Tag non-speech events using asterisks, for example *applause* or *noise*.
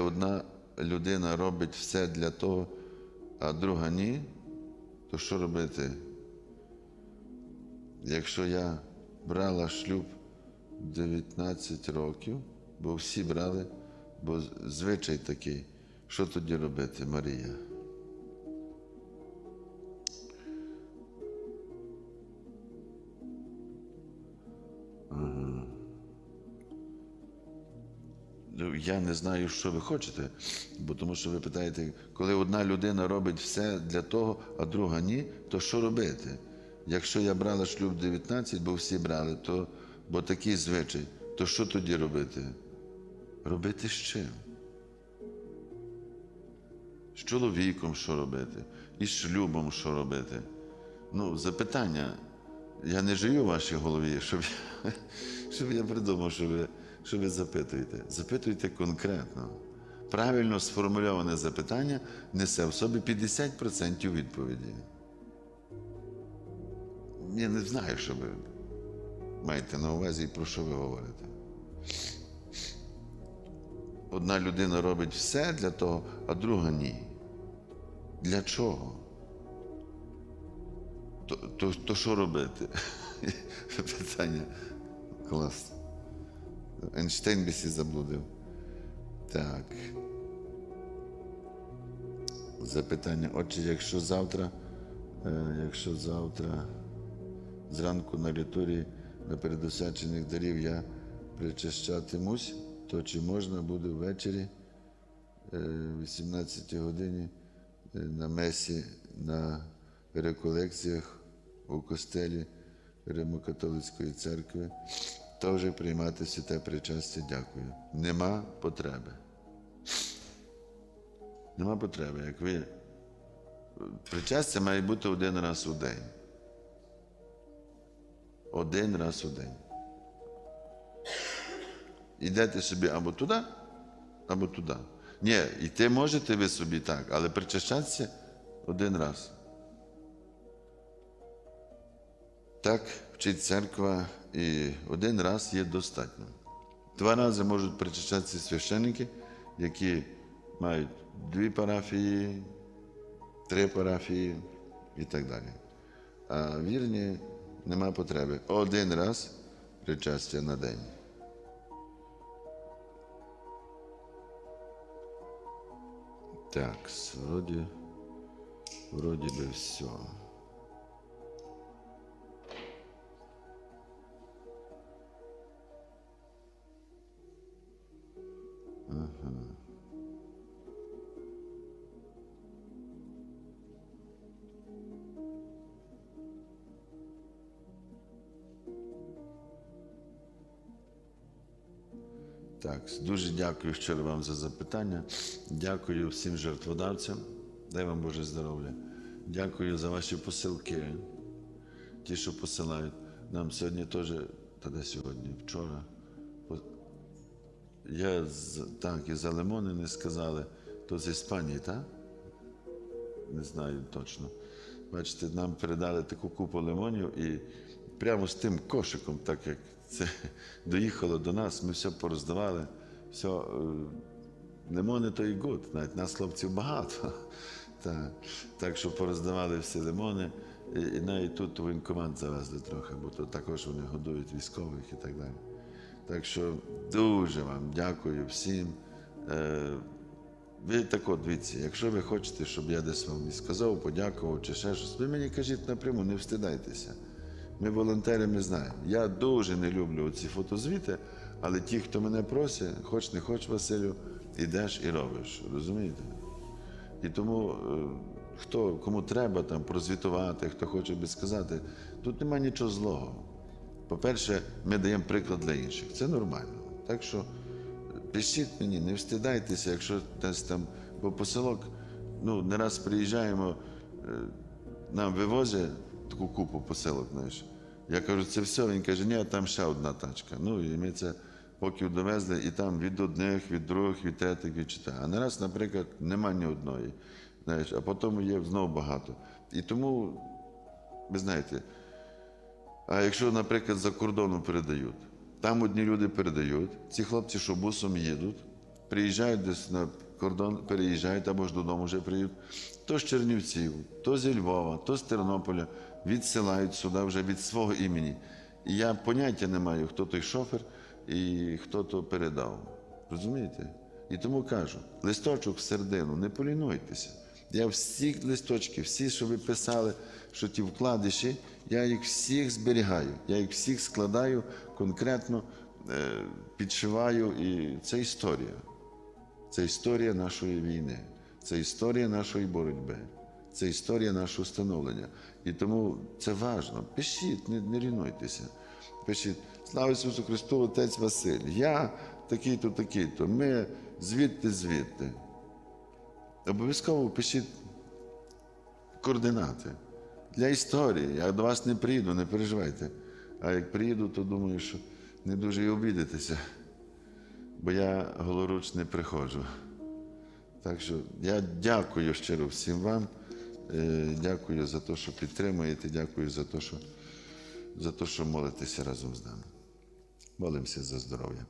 одна людина робить все для того, а друга ні, то що робити? Якщо я брала шлюб 19 років, бо всі брали, бо звичай такий, що тоді робити, Марія? Я не знаю, що ви хочете, бо тому що ви питаєте, коли одна людина робить все для того, а друга ні, то що робити? Якщо я брала шлюб 19, бо всі брали, то бо такий звичай, то що тоді робити? Робити з чим? З чоловіком що робити? І з шлюбом що робити? Ну, запитання. Я не живу в вашій голові, щоб я, *laughs* щоб я придумав, що ви, що ви запитуєте. Запитуйте конкретно. Правильно сформульоване запитання несе в собі 50% відповіді. Я не знаю, що ви маєте на увазі і про що ви говорите. Одна людина робить все для того, а друга ні. Для чого? То, то, то що робити? *laughs* Питання клас. Ейнштейн би сі заблудив. Так. Запитання. Отже, якщо завтра, е, якщо завтра зранку на літурії на передосячених дарів я причащатимусь, то чи можна буде ввечері е, 18 годині е, на месі на реколекціях у костелі Римокатолицької церкви теж приймати святе причастя, дякую. Нема потреби. Нема потреби. Як ви причастя має бути один раз у день. Один раз у день. Йдете собі або туди, або туди. Ні, йти можете ви собі так, але причащатися один раз. Так вчить церква, і один раз є достатньо. Два рази можуть причащатися священники, які мають дві парафії, три парафії і так далі. А вірні нема потреби. Один раз причастя на день. Так, вроді, вроді би все. Так, дуже дякую щиро вам за запитання. Дякую всім жертводавцям. Дай вам Боже здоров'я. Дякую за ваші посилки. Ті, що посилають. Нам сьогодні теж, та де сьогодні, вчора. Я так, і за лимони не сказали. То з Іспанії, так? Не знаю точно. Бачите, нам передали таку купу лимонів і прямо з тим кошиком, так як це *laughs* доїхало до нас, ми все пороздавали. Все, е, лимони то і гуд, навіть нас хлопців багато. *laughs* Так, так що пороздавали всі лимони. І, і навіть тут воєнкомат завезли трохи, бо то також вони годують військових і так далі. Так що дуже вам дякую всім. Е, ви так от дивіться, якщо ви хочете, щоб я десь вам сказав, подякував чи ще щось, ви мені кажіть напряму, не встидайтеся. Ми волонтери, ми знаємо. Я дуже не люблю ці фотозвіти, але ті, хто мене просить, хоч не хоч, Василю, ідеш і робиш. Розумієте? І тому е, хто кому треба там прозвітувати, хто хоче би сказати, тут немає нічого злого. По-перше, ми даємо приклад для інших. Це нормально. Так що пишіть мені, не встидайтеся, якщо десь там, бо посилок, ну, не раз приїжджаємо, е, нам вивозять таку купу посилок, знаєш. Я кажу, це все. Він каже, ні, там ще одна тачка. Ну, і ми це поки довезли, і там від одних, від других, від третіх, від чотирьох. А не раз, наприклад, нема ні одної. Знаєш, а потім є знову багато. І тому, ви знаєте, а якщо, наприклад, за кордону передають, там одні люди передають, ці хлопці, що бусом їдуть, приїжджають десь на кордон, переїжджають або ж додому вже приїдуть, то з Чернівців, то зі Львова, то з Тернополя відсилають сюди вже від свого імені. І я поняття не маю, хто той шофер і хто то передав. Розумієте? І тому кажу: листочок в середину, не полінуйтеся. Я всі листочки, всі, що ви писали, що ті вкладиші, я їх всіх зберігаю, я їх всіх складаю конкретно, е, підшиваю, і це історія. Це історія нашої війни, це історія нашої боротьби, це історія нашого становлення. І тому це важливо. Пишіть, не, не лінуйтеся. Пишіть, слава Ісусу Христу, Отець Василь. Я такий-то, такий-то. Ми звідти, звідти. Обов'язково пишіть координати для історії. Я до вас не приїду, не переживайте. А як приїду, то думаю, що не дуже і обідетеся, бо я голоруч не приходжу. Так що я дякую щиро всім вам. Е, Дякую за те, що підтримуєте, дякую за те, що, за що молитеся разом з нами. Молимося за здоров'я.